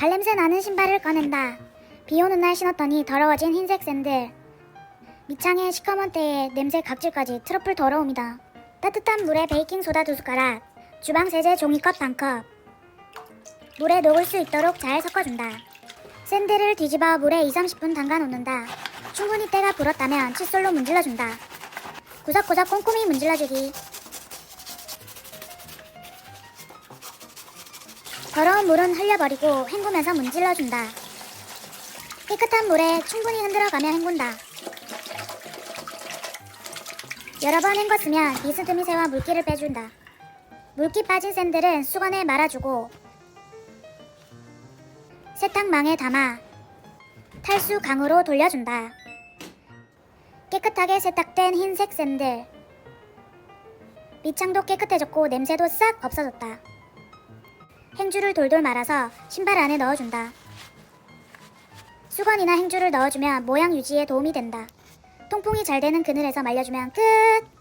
발냄새 나는 신발을 꺼낸다. 비 오는 날 신었더니 더러워진 흰색 샌들. 밑창에 시커먼 때에 냄새 각질까지 트러플 더러움이다. 따뜻한 물에 베이킹 소다 두 숟가락. 주방 세제 종이컵 반 컵. 물에 녹을 수 있도록 잘 섞어준다. 샌들을 뒤집어 물에 2, 30분 담가 놓는다. 충분히 때가 불었다면 칫솔로 문질러준다. 구석구석 꼼꼼히 문질러주기. 더러운 물은 흘려버리고 헹구면서 문질러준다. 깨끗한 물에 충분히 흔들어가며 헹군다. 여러 번 헹궜으면 비스듬히새와 물기를 빼준다. 물기 빠진 샌들은 수건에 말아주고 세탁망에 담아 탈수 강으로 돌려준다. 깨끗하게 세탁된 흰색 샌들. 밑창도 깨끗해졌고 냄새도 싹 없어졌다. 행주를 돌돌 말아서 신발 안에 넣어준다. 수건이나 행주를 넣어주면 모양 유지에 도움이 된다. 통풍이 잘 되는 그늘에서 말려주면 끝!